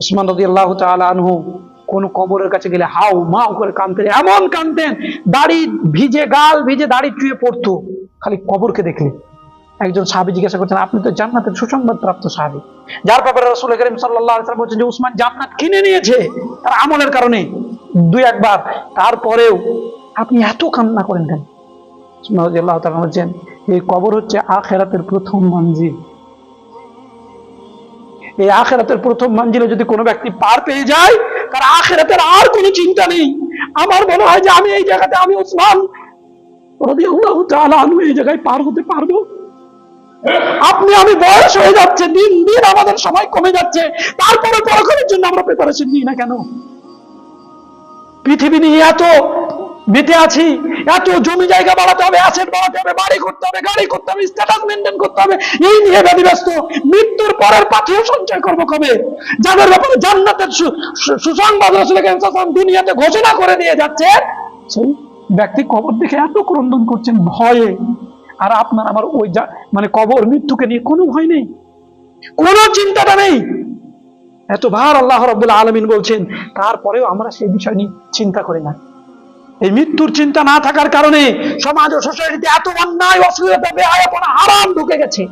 উসমান রদি আল্লাহ আনহু কোন কবরের কাছে গেলে হাউ মাউ করে কানতেন এমন কানতেন দাড়ি ভিজে, গাল ভিজে দাড়ি চুয়ে পড়তো। খালি কবরকে দেখলে। একজন সাহাবি জিজ্ঞাসা করছেন, আপনি তো জান্নাতের সুসংবাদ প্রাপ্ত সাহাবি। যার ব্যাপারে রসুল করিম সাল্লাম বলছেন যে, উসমান জান্নাত কিনে নিয়েছে তার আমলের কারণে। দুই, একবার। তারপরেও আপনি এত কান্না করেন কেন? বলছেন, এই কবর হচ্ছে আখেরাতের প্রথম মঞ্জিল। এই আখেরাতের প্রথম মঞ্জিলে যদি কোনো ব্যক্তি পার পেয়ে যায়, তার আখেরাতের আর কোনো চিন্তা নেই। আমার মনে হয় যে আমি এই জায়গাতে আমি তাআলা এই জায়গায় পার হতে পারব। আপনি আমি বয়স হয়ে যাচ্ছে, দিন দিন আমাদের সময় কমে যাচ্ছে। তারপরে জন্য আমরা প্রিপারেশন নিই না কেন? পৃথিবী নিয়ে এত আছি, এত জমি জায়গা বাড়াতে হবে অ্যাসেট বাড়াতে হবে, বাড়ি করতে হবে, গাড়ি করতে হবে স্ট্যাটাস মেনটেন করতে হবে, এই নিয়ে মৃত্যুর পরের পাথেও সঞ্চয় করব কবে? যাদের ব্যাপারে জান্নাতের সুসংবাদ দুনিয়াতে ঘোষণা করে দিয়ে যাচ্ছে সেই ব্যক্তি কবর দেখে এত ক্রন্দন করছেন ভয়ে। আর আপনার আমার ওই মানে কবর মৃত্যুকে নিয়ে কোনো ভয় নেই, কোনো চিন্তাটা নেই। এতবার আল্লাহ রব্বুল আলমিন বলছেন, তারপরেও আমরা সেই বিষয় নিয়ে চিন্তা করি না। এই মৃত্যুর চিন্তা না থাকার কারণে সমাজ ও সোসাইটিতে এত অন্যায় বেহায়াপনা, হারাম ঢুকে গেছে।